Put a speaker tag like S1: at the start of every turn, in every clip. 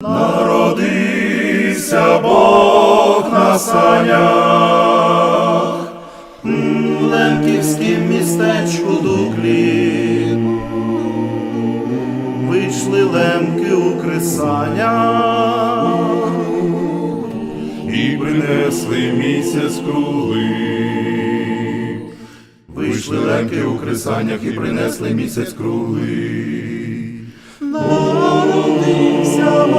S1: Народився Бог на санях, М, Лемківським містечку Дуклі. Вийшли лемки у кресання і принесли місяць круглий. Вийшли лемки у кресаннях і принесли місяць круглий. Народився Бог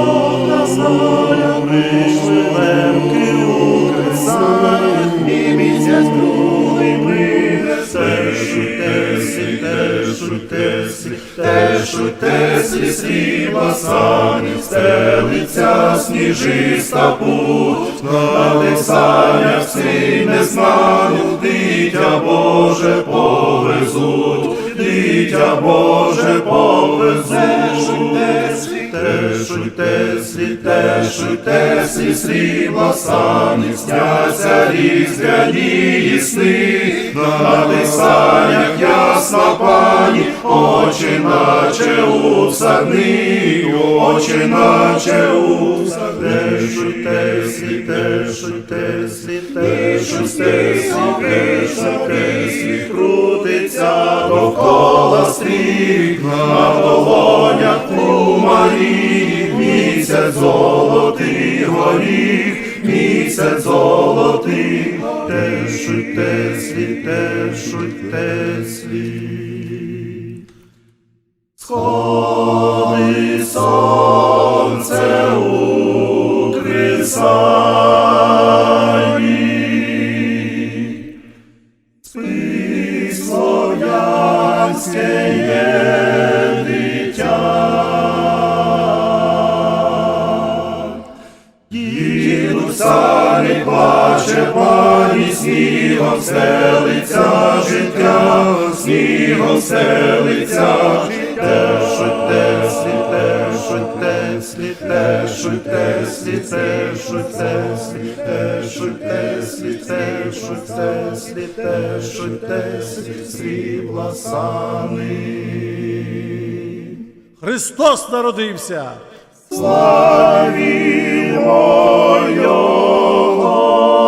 S1: Теслі, теслі, теслі, теслі, срібла сані, стелиться сніжиста путь, на санях син незнану, дитя Боже повезуть, дитя Боже повезуть. Тешуй, теслі, тешуй, теслі, срібла сані, сняться різдвяні сни, на тих санях ясна пані, очі наче у садни, очі наче у садни. Тешуй, теслі, тешуй, теслі, тешуй, теслі, тешуй, теслі, крутиться довкола стрік, на долонях у Марії, місяць золотий горіх, місяць золотий, тешуй, теслі, тешуй, теслі. Сходи сонце у крисані, спи слов'янське є дитя. Сані плаче пані, снігом селиться життя, снігом селиться Теслі, тешуть теслі, тешуть теслі, тешуть теслі, тешуть теслі, срібла сани.
S2: Христос народився.
S1: Славімо Його!